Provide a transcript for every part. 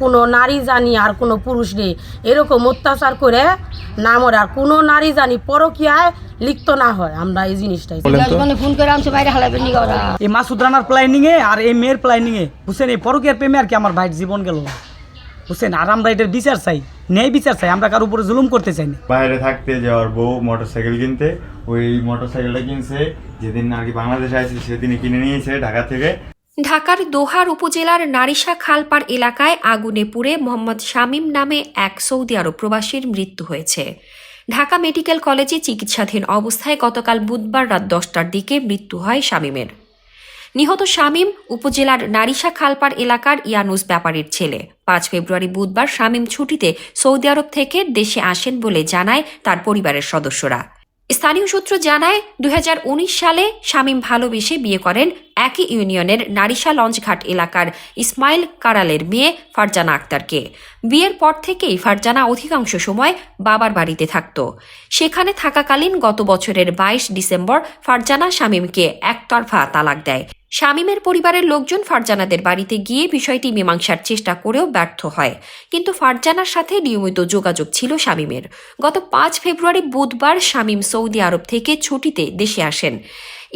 কোনো নারী জানি আর কোনো পুরুষ নেই। এরকম অত্যাচার করে না মরে আর কোনো নারী জানি পরকিয়ায় লিপ্ত না হয়। আমরা এই জিনিসটাই চাই। বলেন তো। মানে ফোন করে আনছে বাইরে হালাবেন নি ওরা এই মাসুদ রানার প্ল্যানিং এ আর এই মেয়ের প্ল্যানিং এ বুঝছেন এই পরকের প্রেমে আর কি আমার ভাইয়ের জীবন গেল? বুঝছেন আর আমরা এটার বিচার চাই ন্যায় বিচার চাই আমরা কারোর উপরে জুলুম করতে চাই না। বাইরে থাকতে যাওয়ার বউ মোটরসাইকেল কিনতে ওই মোটরসাইকেলটা কিনছে যেদিন আর কি বাংলাদেশে আসছে সেদিনই কিনে নিয়েছে ঢাকা থেকে। ঢাকার দোহার উপজেলার নারিশা খালপাড় এলাকায় আগুনে পুড়ে মোহাম্মদ শামীম নামে এক সৌদি আরব প্রবাসীর মৃত্যু হয়েছে। ঢাকা মেডিকেল কলেজে চিকিৎসাধীন অবস্থায় গতকাল বুধবার রাত দশটার দিকে মৃত্যু হয় শামীমের। নিহত শামীম উপজেলার নারিশা খালপাড় এলাকার ইয়ানুস ব্যাপারীর ছেলে। পাঁচ ফেব্রুয়ারি বুধবার শামীম ছুটিতে সৌদি আরব থেকে দেশে আসেন বলে জানায় তার পরিবারের সদস্যরা। স্থানীয় সূত্র জানায়, দুই হাজার উনিশ সালে শামীম ভালোবেসে বিয়ে করেন একই ইউনিয়নের নারিশা লঞ্চঘাট এলাকার ইসমাইল কারালের মেয়ে ফারজানা আক্তারকে। বিয়ের পর থেকেই ফারজানা অধিকাংশ সময় বাবার বাড়িতে থাকত। সেখানে থাকাকালীন গত বছরের বাইশ ডিসেম্বর ফারজানা শামীমকে একতরফা তালাক দেয়। শামীমের পরিবারের লোকজন ফারজানাদের বাড়িতে গিয়ে বিষয়টি মীমাংসার চেষ্টা করেও ব্যর্থ হয়। কিন্তু ফারজানার সাথে নিয়মিত যোগাযোগ ছিল শামীমের। গত পাঁচ ফেব্রুয়ারি বুধবার শামীম সৌদি আরব থেকে ছুটিতে দেশে আসেন।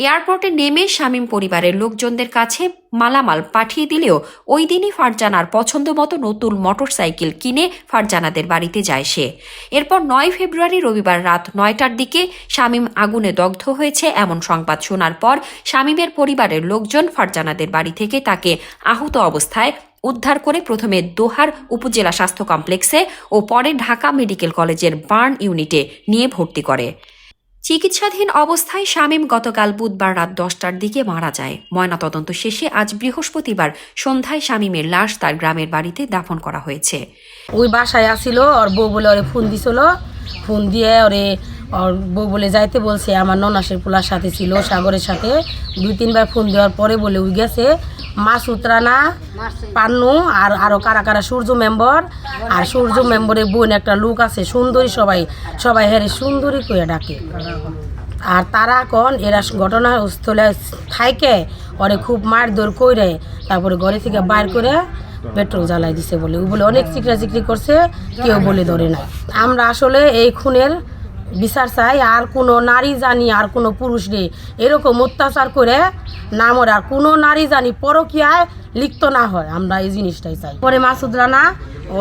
এয়ারপোর্টে নেমে শামীম পরিবারের লোকজনদের কাছে মালামাল পাঠিয়ে দিলেও ওই দিনই ফারজানার পছন্দ মতো নতুন মোটরসাইকেল কিনে ফারজানাদের বাড়িতে যায় সে। এরপর নয় ফেব্রুয়ারি রবিবার রাত নয়টার দিকে শামীম আগুনে দগ্ধ হয়েছে এমন সংবাদ শোনার পর শামীমের পরিবারের লোকজন ফারজানাদের বাড়ি থেকে তাকে আহত অবস্থায় উদ্ধার করে প্রথমে দোহার উপজেলা স্বাস্থ্য কমপ্লেক্সে ও পরে ঢাকা মেডিকেল কলেজের বার্ন ইউনিটে নিয়ে ভর্তি করে। চিকিৎসাধীন অবস্থায় শামীম গতকাল বুধবার রাত দশটার দিকে মারা যায়। ময়নাতদন্ত শেষে আজ বৃহস্পতিবার সন্ধ্যায় শামীমের লাশ তার গ্রামের বাড়িতে দাফন করা হয়েছে। ওই বাসায় আসিল, ওর বউ বলে ওরে ফোন দিছিল। ফোন দিয়ে ওরে ওর বউ বলে, যাইতে বলছে, আমার ননাসের পোলার সাথে ছিল, সাগরের সাথে। দুই, তিনবার ফোন দেওয়ার পরে বলে, উই গেছে মাসুদ রানা পান্নু আর আরও কারা কারা সূর্য মেম্বর। আর সূর্য মেম্বরের বোন একটা লোক আছে, সুন্দরী সবাই সবাই হ্যাঁ সুন্দরী করে ডাকে। আর তারা কোন এরা ঘটনাস্থলে থাইকে ওরে খুব মার মারধর কইরে, তারপরে ঘরে থেকে বাইর করে পেট্রোল জ্বালাই দিছে বলে। ও বলে, অনেক চিকরা চিকরি করছে, কেউ বলে ধরে না। আমরা আসলে এই খুনের বিচার চাই, আর কোনো নারী জানি, আর কোনো পুরুষ নেই। এরকম অত্যাচার করে না মরে আর কোনো নারী জানি পরকিয়ায় লিপ্ত না হয়। আমরা এই জিনিসটাই চাই। পরে মাসুদ রানা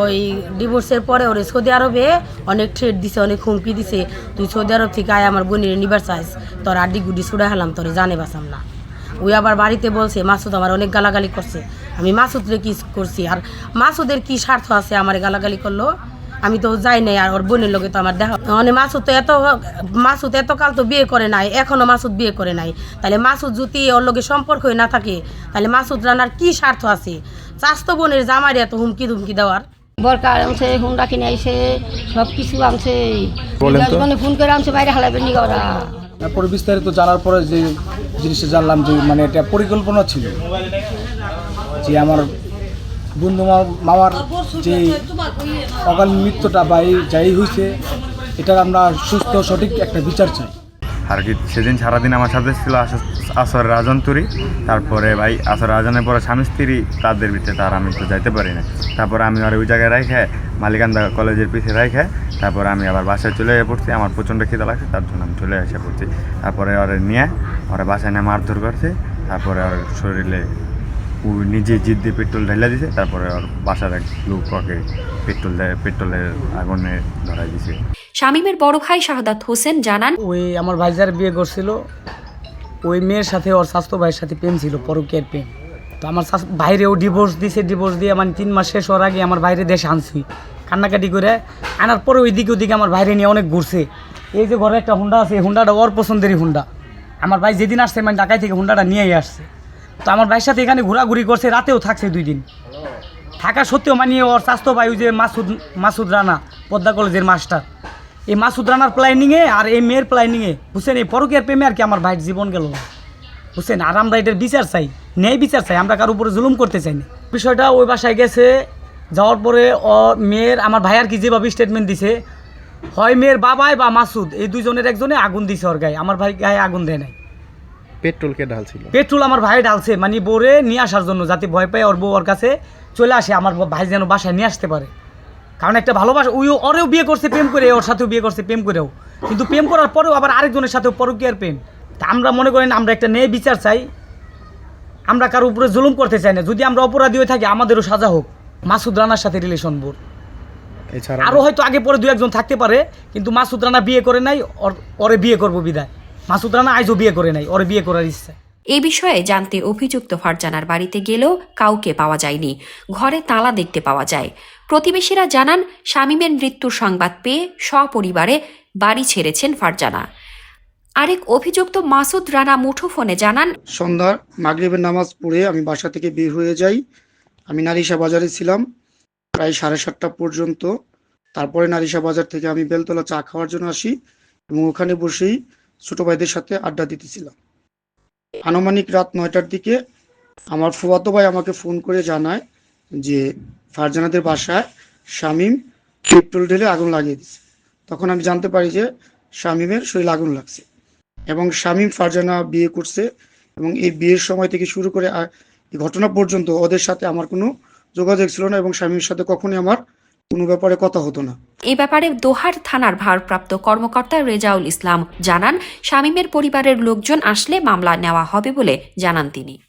ওই ডিভোর্সের পরে ওরে সৌদি আরবে অনেক থ্রেড দিছে, অনেক হুমকি দিছে। তুই সৌদি আরব থেকে আয়, আমার বোনের নিবার চাইস। তোর আড্ডি গুডি ছুড়ে হেলাম তোরে জানে বাসাম না। ওই আবার বাড়িতে বলছে, মাসুদ আমার অনেক গালাগালি করছে। আমি মাসুদরে কি করছি? আর মাসুদের কি স্বার্থ আছে? আমার গালাগালি করল? আমি তো যাই নাই আর ওর বোনের লোকে তো আমার দেখা মানে মাসুদ তো এত মাসুদ এত কাল তো বিয়ে করে নাই এখনও মাসুদ বিয়ে করে নাই। তাহলে মাসুদ যদি ওর লোকে সম্পর্কই না থাকে তাহলে মাসুদ রানার কি স্বার্থ আছে? চাস্তো বোনের জামাইরে এত হুমকি ধুমকি দেওয়ার। বরকার আনছে হুন্ডা কিনে আইছে সব কিছু আনছে। মানে ফোন করে আনছে বাইরে হালাবেন নি ওরা। তারপরে বিস্তারিত জানার পরে যে জিনিসটা জানলাম যে মানে এটা পরিকল্পনা ছিল যে আমার বন্ধু মামার যে অকাল মৃত্যুটা বা এই যাই হয়েছে এটার আমরা সুস্থ, সঠিক একটা বিচার চাই। আর কি সেদিন সারাদিন আমার সাথে ছিল আস- আসর রাজন তুরি, তারপরে ভাই আসর রাজনের পরে স্বামী স্ত্রী, তাদের ভিতরে তার আমি তো যাইতে পারি না। তারপরে আমি আর ওই জায়গায় রাখে মালিকান্দা কলেজের পিছিয়ে রাখে তারপরে আমি আবার বাসায় চলে এসে পড়ছি, আমার প্রচণ্ড খিদা লাগছে, তার জন্য আমি চলে এসে পড়ছি। তারপরে ওরে নিয়ে, ওরা বাসায় নিয়ে মারধর করছে, তারপরে ওর শরীরে ও নিজে জিদ দিয়ে পেট্রোল ঢেলে দিছে তারপরে ওর বাসার এক লোক ওকে পেট্রোল দেয় পেট্রোলের আগুনে ধরাই দিছে। শামীমের বড় ভাই শাহাদাত হোসেন জানান ওই আমার ভাই যার বিয়ে করছিল ওই মেয়ের সাথে ওর স্বাস্থ্য ভাইয়ের সাথে প্রেম ছিল পরকীয়ার প্রেম। তো আমার শাস- ভাইরেও ডিভোর্স দিছে ডিভোর্স দিয়ে মানে তিন মাস শেষ হওয়ার আগে আমার বাইরে দেশে আনছি। কান্নাকাটি করে আনার পরে ওইদিকে ওইদিকে আমার বাইরে নিয়ে অনেক ঘুরছে। এই যে ঘরে একটা হুন্ডা আছে এই হুন্ডাটা ওর পছন্দেরই হুন্ডা। আমার ভাই যেদিন আসছে মানে ঢাকায় থেকে হুন্ডাটা নিয়েই আসছে। তো আমার ভাইয়ের সাথে এখানে ঘোরাঘুরি করছে, রাতেও থাকছে দুই দিন। থাকা সত্ত্বেও মানিয়ে ওর স্বাস্থ্য ওই যে মাসুদ মাসুদ রানা, পদ্মা কলেজের মাস্টার। এই মাসুদ রানার প্ল্যানিংয়ে আর এই মেয়ের প্ল্যানিংয়ে বুঝছেন, এই পরকের প্রেমে আর কি আমার ভাইয়ের জীবন গেল। বুঝছেন, আর আমরা এটার বিচার চাই, ন্যায় বিচার চাই, আমরা কারোর উপরে জুলুম করতে চাই না। বিষয়টা ওই বাসায় গেছে, যাওয়ার পরে ও মেয়ের, আমার ভাই আর কি যেভাবে স্টেটমেন্ট দিছে, হয় মেয়ের বাবাই বা মাসুদ, এই দুইজনের একজনে আগুন দিছে ওর গায়ে, আমার ভাই গায়ে আগুন দেয় নাই। পেট্রোলকে ঢালছিল। পেট্রোল আমার ভাই ঢালছে মানে বোরে নিয়ে আসার জন্য যাতে ভয় পায় ওর বউ ওর কাছে চলে আসে আমার ভাই যেন বাসায় নিয়ে আসতে পারে। কারণ একটা ভালোবাসা ওই ওরেও বিয়ে করছে প্রেম করে ওর সাথেও বিয়ে করছে প্রেম করেও। কিন্তু প্রেম করার পরেও আবার আরেকজনের সাথেও পরকীয়ার প্রেম। তা আমরা মনে করেন আমরা একটা ন্যায় বিচার চাই। আমরা কারও উপরে জুলুম করতে চাই না। যদি আমরা অপরাধী হয়ে থাকি আমাদেরও সাজা হোক। মাসুদ রানার সাথে রিলেশন বোর। এছাড়া আরও হয়তো আগে পরে দু একজন থাকতে পারে কিন্তু মাসুদ রানা বিয়ে করে নাই ওর- ওরে বিয়ে করব বিদায়। মাসুদ রানা আইজও বিয়ে করে নাই ওরে বিয়ে করার ইচ্ছা। এ বিষয়ে জানতে অভিযুক্ত ফারজানার বাড়িতে গেলেও কাউকে পাওয়া যায়নি ঘরে তালা দেখতে পাওয়া যায়। প্রতিবেশীরা জানান শামীমের মৃত্যুর সংবাদ পেয়ে সপরিবারে বাড়ি ছেড়েছেন ফারজানা। আরেক অভিযুক্ত মাসুদ রানা মুঠোফোনে জানান সন্ধ্যার মাগরিবের নামাজ পড়ে আমি বাসা থেকে বের হয়ে যাই। আমি নারিশা বাজারে ছিলাম প্রায় সাড়ে সাতটা পর্যন্ত। তারপরে নারিশা বাজার থেকে আমি বেলতলা চা খাওয়ার জন্য আসি এবং ওখানে বসেই ছোট ভাইদের সাথে আড্ডা দিতেছিলাম। আনুমানিক রাত নয়টার দিকে আমার ফুয়াতো ভাই আমাকে ফোন করে জানায় যে ফারজানাদের বাসায় শামীম পেট্রোল ঢেলে আগুন লাগিয়ে দিছে তখন আমি জানতে পারি যে শামীমের শরীরে আগুন লাগছে এবং শামীম ফারজানা বিয়ে করছে এবং এই বিয়ের সময় থেকে শুরু করে ঘটনা পর্যন্ত ওদের সাথে আমার কোনো যোগাযোগ ছিল না এবং স্বামীর সাথে কখনোই আমার কোনো ব্যাপারে কথা হতো না। এ ব্যাপারে দোহার থানার ভারপ্রাপ্ত কর্মকর্তা রেজাউল ইসলাম জানান, শামীমের পরিবারের লোকজন আসলে মামলা নেওয়া হবে বলে জানান তিনি।